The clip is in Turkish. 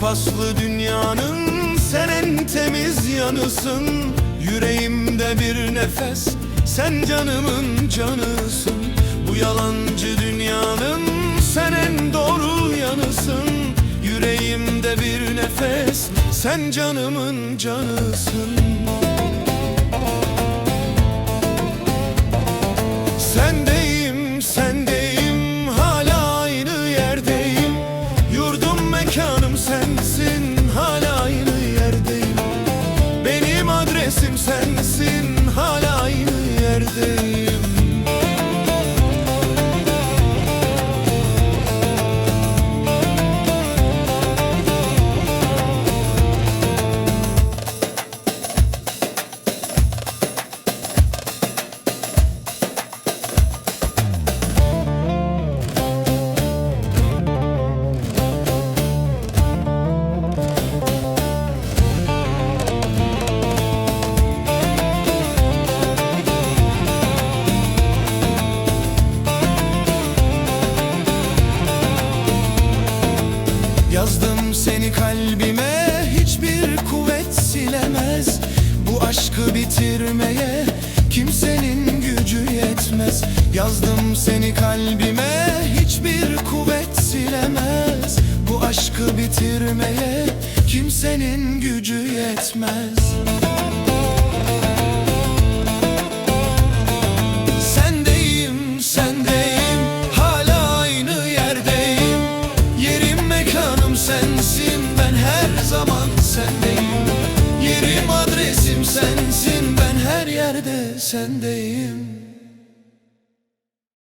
paslı dünyanın sen en temiz yanısın. Yüreğimde bir nefes sen canımın canısın. Bu yalancı dünyanın sen en doğru yanısın. Yüreğimde bir nefes sen canımın canısın Yurdum mekanım sensin, hala aynı yerdeyim. Benim adresim sensin, Yazdım seni kalbime hiçbir kuvvet silemez. Bu aşkı bitirmeye kimsenin gücü yetmez. Yazdım seni kalbime hiçbir kuvvet silemez. Bu aşkı bitirmeye kimsenin gücü yetmez zaman sendeyim. Yerim adresim sensin, ben her yerde sendeyim